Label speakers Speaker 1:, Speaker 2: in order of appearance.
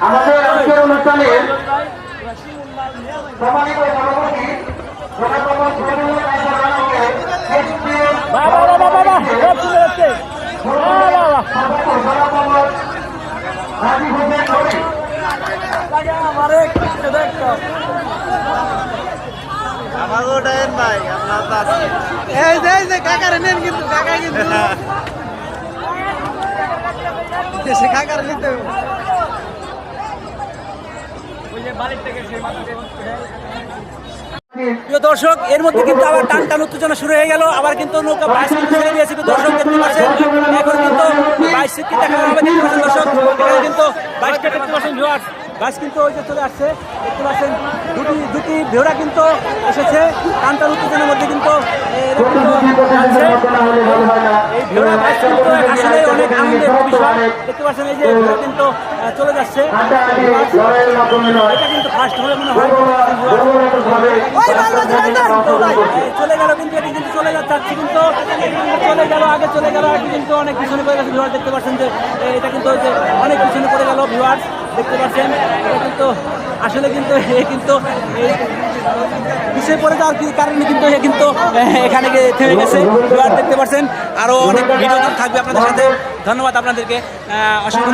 Speaker 1: আমাদের আজকের অনুষ্ঠানে সম্মানিত সভাপতি
Speaker 2: আমারে
Speaker 3: ডায়েন ভাই
Speaker 2: যে, এই যে, কাকার নেন কিন্তু, কাকা কিন্তু। সে কাকার নিতে প্রিয় দর্শক, এর মধ্যে কিন্তু আবার টান টান উত্তেজনা শুরু হয়ে গেল। আবার কিন্তু নৌকা বাইশ কিন্তু ছেড়ে দিয়েছে দর্শক দেখতে পাচ্ছেন, এখন কিন্তু বাইশ সিটকে দেখা হবে দর্শক, এখানে কিন্তু বাইশটা দেখতে পাচ্ছেন ভিউয়ার্স কিন্তু ওই যে চলে আসছে, দেখতে পাচ্ছেন, দুটি দুটি ভেড়া কিন্তু এসেছে। টান টান উত্তেজনার মধ্যে কিন্তু এরা কিন্তু যাচ্ছে। এই বিষয় দেখতে পাচ্ছেন এই যে কিন্তু চলে যাচ্ছে এটা কিন্তু ফার্স্ট হবে মনে হয় চলে গেল কিন্তু, এটি কিন্তু চলে যাচ্ছে কিন্তু চলে গেল, আগে চলে গেল কিন্তু অনেক পিছনে পড়ে গেছে ভিউয়ার দেখতে পাচ্ছেন যে এটা কিন্তু অনেক পিছনে পড়ে গেল ভিউয়ার দেখতে পাচ্ছেন কিন্তু আসলে কিন্তু এ কিন্তু বিষয় পরে যাওয়ার কারণে কিন্তু এ কিন্তু এখানে থেমে গেছে। দেখতে পাচ্ছেন আরও অনেক ভিডিও থাকবে আপনাদের সাথে। ধন্যবাদ আপনাদেরকে। অসংখ্য